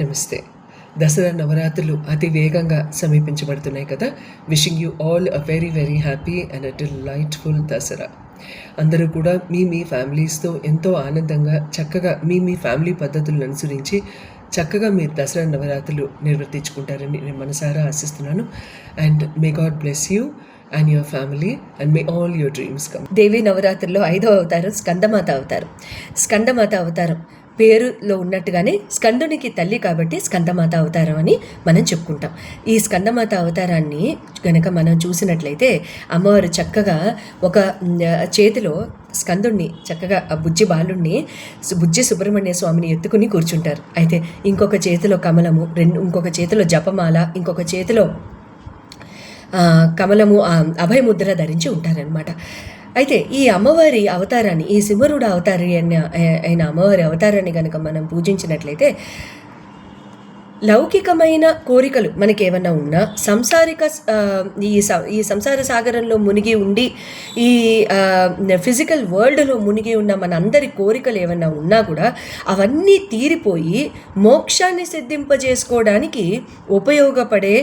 నమస్తే. దసరా నవరాత్రులు అతి వేగంగా సమీపించబడుతున్నాయి కదా. Wishing you all uh very very happy and uh delightful Dasara. అందరూ కూడా మీ మీ ఫ్యామిలీస్తో ఎంతో ఆనందంగా చక్కగా మీ మీ ఫ్యామిలీ పద్ధతులను అనుసరించి చక్కగా మీరు దసరా నవరాత్రులు నిర్వర్తించుకుంటారని నేను మనసారా ఆశిస్తున్నాను. And may God bless you and your family and may all your dreams come దేవి నవరాత్రుల్లో ఐదవ అవతారం స్కందమాత అవతారం. స్కందమాత అవతారం పేరులో ఉన్నట్టుగానే స్కందునికి తల్లి కాబట్టి స్కందమాత అవతారం అని మనం చెప్పుకుంటాం. ఈ స్కందమాత అవతారాన్ని గనక మనం చూసినట్లయితే అమ్మవారు చక్కగా ఒక చేతిలో స్కందుణ్ణి చక్కగా ఆ బుజ్జి బాలుణ్ణి బుజ్జి సుబ్రహ్మణ్య స్వామిని ఎత్తుకుని కూర్చుంటారు. అయితే ఇంకొక చేతిలో కమలము రెండు ఇంకొక చేతిలో జపమాల ఇంకొక చేతిలో కమలము అభయముద్ర ధరించి ఉంటారనమాట అయితే ఈ అమ్మవారి అవతారాన్ని ఈ సింహరుడు అవతారి అయిన అయిన అమ్మవారి అవతారాన్ని కనుక మనం పూజించినట్లయితే లౌకికమైన కోరికలు మనకేమన్నా ఉన్నా సంసారిక ఈ ఈ సంసార సాగరంలో మునిగి ఉండి ఈ ఫిజికల్ వరల్డ్లో మునిగి ఉన్న మన అందరి కోరికలు ఏమన్నా ఉన్నా కూడా అవన్నీ తీరిపోయి మోక్షాన్ని సిద్ధింపజేసుకోవడానికి ఉపయోగపడే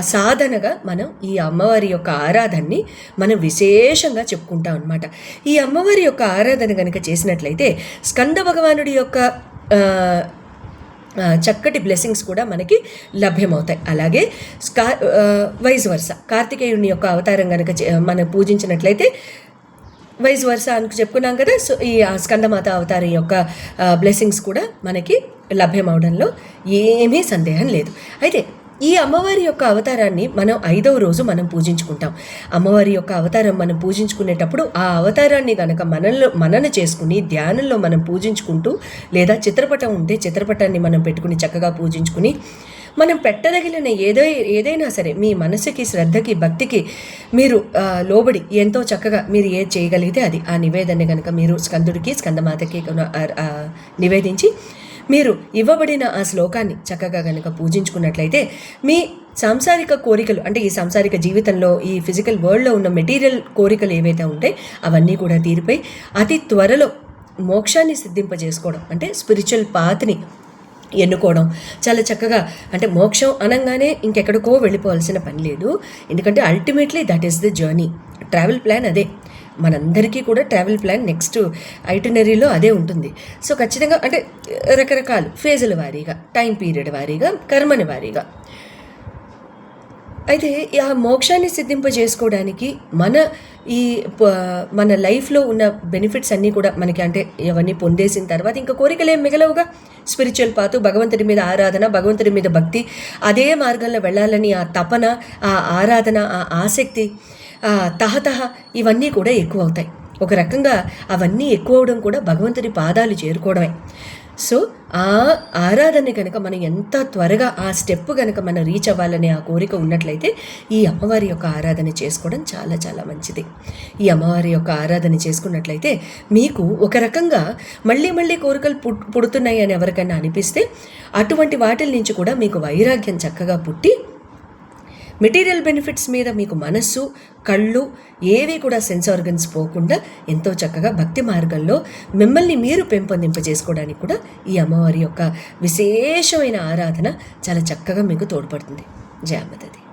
సాధనగా మనం ఈ అమ్మవారి యొక్క ఆరాధనని మనం విశేషంగా చెప్పుకుంటాం అనమాట ఈ అమ్మవారి యొక్క ఆరాధన కనుక చేసినట్లయితే స్కంద భగవానుడి యొక్క చక్కటి బ్లెస్సింగ్స్ కూడా మనకి లభ్యమవుతాయి. అలాగే స్కా వైజ్ వర్ష కార్తికేయుని యొక్క అవతారం కనుక చే- మనం పూజించినట్లయితే వైజ్ వర్ష అని చెప్పుకున్నాం కదా సో ఈ స్కందమాత అవతారం యొక్క బ్లెస్సింగ్స్ కూడా మనకి లభ్యమవడంలో ఏమీ సందేహం లేదు. అయితే ఈ అమ్మవారి యొక్క అవతారాన్ని మనం ఐదవ రోజు మనం పూజించుకుంటాం. అమ్మవారి యొక్క అవతారం మనం పూజించుకునేటప్పుడు ఆ అవతారాన్ని గనక మనలో మనన చేసుకుని ధ్యానంలో మనం పూజించుకుంటూ లేదా చిత్రపటం ఉంటే చిత్రపటాన్ని మనం పెట్టుకుని చక్కగా పూజించుకుని మనం పెట్టదగిలిన ఏదో ఏదైనా సరే మీ మనసుకి శ్రద్ధకి భక్తికి మీరు లోబడి ఎంతో చక్కగా మీరు ఏది చేయగలిగితే అది. ఆ నివేదన కనుక మీరు స్కందుడికి స్కందమాతకి నివేదించి మీరు ఇవ్వబడిన ఆ శ్లోకాన్ని చక్కగా కనుక పూజించుకున్నట్లయితే మీ సాంసారిక కోరికలు అంటే ఈ సాంసారిక జీవితంలో ఈ ఫిజికల్ వరల్డ్లో ఉన్న మెటీరియల్ కోరికలు ఏవైతే ఉంటాయి అవన్నీ కూడా తీరిపోయి అతి త్వరలో మోక్షాన్ని సిద్ధింపజేసుకోవడం అంటే స్పిరిచువల్ పాత్ని ఎన్నుకోవడం. చాలా చక్కగా అంటే మోక్షం అనగానే ఇంకెక్కడికో వెళ్ళిపోవాల్సిన పని లేదు. ఎందుకంటే ultimately that is the journey travel plan అదే. మనందరికీ కూడా ట్రావెల్ ప్లాన్ నెక్స్ట్ ఐటనరీలో అదే ఉంటుంది. సో ఖచ్చితంగా అంటే రకరకాలు ఫేజుల వారీగా టైం పీరియడ్ వారీగా కర్మని వారీగా. అయితే ఆ మోక్షాన్ని సిద్ధింపజేసుకోవడానికి మన ఈ ప- మన లైఫ్లో ఉన్న బెనిఫిట్స్ అన్నీ కూడా మనకి అంటే ఇవన్నీ పొందేసిన తర్వాత ఇంకా కోరికలు ఏం మిగలవుగా? స్పిరిచువల్ పాతు భగవంతుడి మీద ఆరాధన భగవంతుడి మీద భక్తి అదే మార్గంలో వెళ్ళాలని ఆ తపన ఆ ఆరాధన ఆ ఆసక్తి ఆ తహతహ ఇవన్నీ కూడా ఎక్కువ అవుతాయి ఒక రకంగా అవన్నీ ఎక్కువ అవడం కూడా భగవంతుడి పాదాలు చేరుకోవడమే. సో ఆ ఆరాధన కనుక మనం ఎంత త్వరగా ఆ స్టెప్ కనుక మనం రీచ్ అవ్వాలనే ఆ కోరిక ఉన్నట్లయితే ఈ అమ్మవారి యొక్క ఆరాధన చేసుకోవడం చాలా చాలా మంచిది. ఈ అమ్మవారి యొక్క ఆరాధన చేసుకున్నట్లయితే మీకు ఒక రకంగా మళ్ళీ మళ్ళీ కోరికలు పుట్ పుడుతున్నాయి అని ఎవరికైనా అనిపిస్తే అటువంటి వాటిల నుంచి కూడా మీకు వైరాగ్యం చక్కగా పుట్టి మెటీరియల్ బెనిఫిట్స్ మీద మీకు మనస్సు కళ్ళు ఏవి కూడా సెన్స్ ఆర్గన్స్ పోకుండా ఎంతో చక్కగా భక్తి మార్గంలో మిమ్మల్ని మీరు పెంపొందింప చేసుకోవడానికి కూడా ఈ అమ్మవారి యొక్క విశేషమైన ఆరాధన చాలా చక్కగా మీకు తోడ్పడుతుంది. జయామతది